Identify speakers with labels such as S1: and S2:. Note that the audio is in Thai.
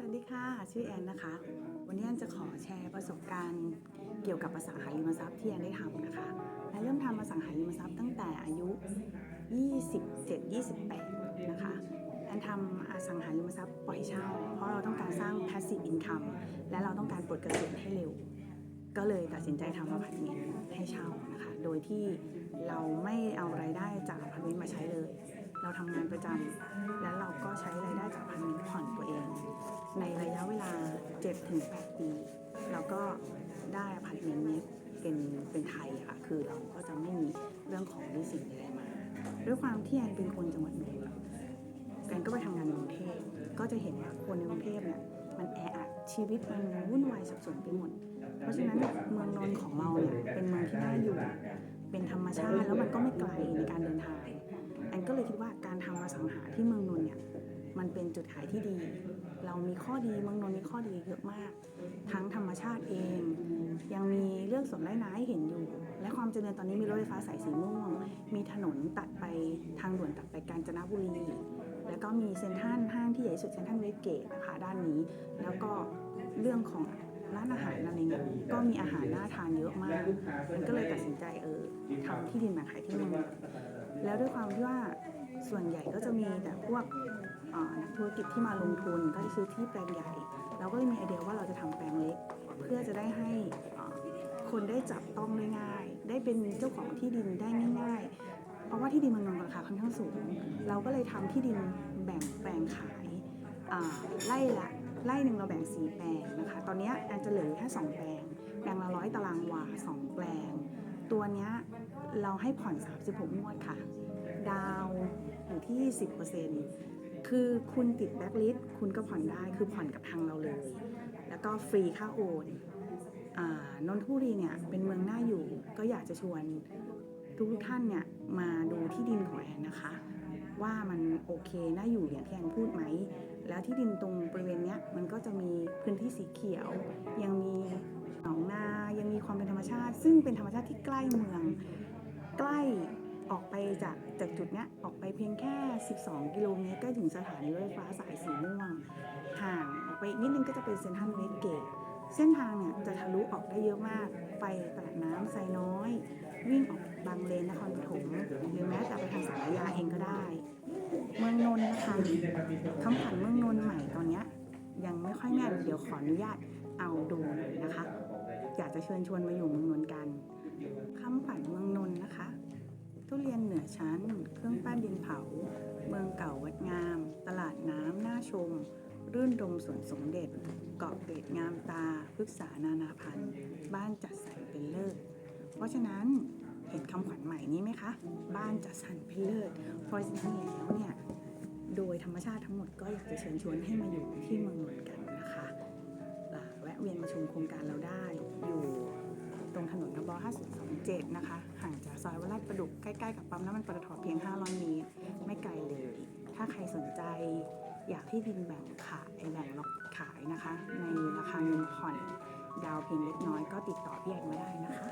S1: วัสดีค่ะ ชื่อแอนนะคะ วันนี้แอนจะขอแชร์ประสบการณ์เกี่ยวกับอสังหาริมทรัพย์ที่แอนได้ทำนะคะแอนเริ่มทำอสังหาริมทรัพย์ตั้งแต่อายุ 27-28 นะคะ แอนทำอสังหาริมทรัพย์ปล่อยเช่า เพราะเราต้องการสร้าง passive income และเราต้องการปลดเกษียณให้เร็ว ก็เลยตัดสินใจทำอพาร์ตเมนต์ให้เช่านะคะ โดยที่เราไม่เอารายได้จากอพาร์ตเมนต์มาใช้เลย เราทำงานประจำและเราก็ใช้รายได้จากพาร์ตเมนต์ผ่อนตัวเอง ในระยะเวลา 7-8 ปี เราก็ได้พาร์ตเมนต์นี้เป็นเป็นไทยค่ะคือเราก็จะไม่มีเรื่องของดิสิงอะไรมา ด้วยความที่แอนเป็นคนจังหวัดนนท์แอนก็ไปทำงานในกรุงเทพก็จะเห็นว่าคนในกรุงเทพเนี่ยมันแออัดชีวิตมันวุ่นวายสับสนไปหมด เพราะฉะนั้นเนี่ยเมืองนนท์ของเราเนี่ยเป็นเมืองที่น่าอยู่ เป็นธรรมชาติแล้วมันก็ไม่ไกล จุดขายที่ดี เรามีข้อดีเมืองนนท์มีข้อดีเยอะมาก ทั้งธรรมชาติเอง ยังมีเรื่องสวนไร่นาให้เห็นอยู่ และความเจริญตอนนี้มีรถไฟฟ้าสายสีม่วง มีถนนตัดไปทางด่วนตัดไปกาญจนบุรี แล้วก็มีเซ็นทรัลห้างที่ใหญ่สุดเซ็นทรัลเวสเกตนะคะด้านนี้ แล้วก็เรื่องของร้านอาหารอะไรเงี้ยก็มีอาหารน่าทานเยอะมาก มันก็เลยตัดสินใจเออทำที่ดินแบ่งขายที่เมืองนนท์แล้วด้วยความที่ว่าส่วนใหญ่ก็จะมีแต่พวก นักธุรกิจที่มาลงทุนก็จะซื้อที่แปลงใหญ่ เราก็เลยมีไอเดียว่าเราจะทำแปลงเล็ก เพื่อจะได้ให้คนได้จับต้องได้ง่าย ได้เป็นเจ้าของที่ดินได้ง่ายๆ เพราะว่าที่ดินมันนนราคาค่อนข้างสูง เราก็เลยทำที่ดินแบ่งแปลงขายไล่ละไล่หนึ่งเราแบ่งสีแปลงนะคะ ตอนนี้แอนจะเหลืออยู่แค่2แปลง แปลงละร้อยตารางวา2แปลง ตัวนี้เราให้ผ่อน 36งวดค่ะ ดาวอยู่ที่ 10% คือคุณติดแบ็คลิสต์คุณก็ผ่อนได้คือผ่อนกับทางเราเลย แล้วก็ฟรีค่าโอนอ่านนทบุรีเนี่ยเป็นเมืองน่าอยู่ ก็อยากจะชวนทุกท่านเนี่ยมาดูที่ดินของแอนนะคะ ว่ามันโอเคน่าอยู่อย่างที่แอนพูดไหม แล้วที่ดินตรงบริเวณเนี้ยมันก็จะมีพื้นที่สีเขียว ยังมีหนองนายังมีความเป็นธรรมชาติ ซึ่งเป็นธรรมชาติที่ใกล้เมืองใกล้ ออกไปจากจากจุดเนี้ยออกไปเพียงแค่ 12 กิโลเมตรก็ถึงสถานีรถไฟฟ้าสายสีม่วงห่างออกไปนิดนึงก็จะเป็นเซนทรัลเวสเกตเส้นทางเนี่ยจะทะลุออกได้เยอะมาก ไปตลาดน้ำไซน้อย วิ่งออกบางเลนนครปฐมหรือแม้แต่ไปทางสารยาเองก็ได้ เมืองนนท์นะคะคำขวัญเมืองนนท์ใหม่ตอนเนี้ยยังไม่ค่อยแน่นเดี๋ยวขออนุญาตเอาดูหน่อยนะคะ อยากจะเชิญชวนมาอยู่เมืองนนท์กันคำขวัญเมืองนนท์นะคะ ทุเรียนเหนือชั้น เครื่องปั้นดินเผา เมืองเก่าวัดงาม ตลาดน้ำน่าชม รื่นรมสวนสมเด็จ เกาะเกร็ดงามตาพฤกษานานาพันธุ์ บ้านจัดสรรเป็นเลิศ เพราะฉะนั้นเห็นคำขวัญใหม่นี้ไหมคะ บ้านจัดสรรเป็นเลิศ เพราะฉะนั้นแล้วเนี่ยโดยธรรมชาติทั้งหมดก็อยากจะเชิญชวนให้มาอยู่ที่เมืองนนท์กันนะคะแวะเวียนมาชมโครงการเราได้อยู่ตรงถนนทบ .527 นะคะ ห่างจากซอย ลาดประดุกใกล้ๆกับปั๊มน้ำมันปตทเพียง 500 เมตร ไม่ไกลเลย ถ้าใครสนใจอยากที่ดินแบ่งขายแบ่งล็อกขายนะคะ ในราคาเงินผ่อนดาวเพียงเล็กน้อยก็ติดต่อพี่แอนมาได้นะคะ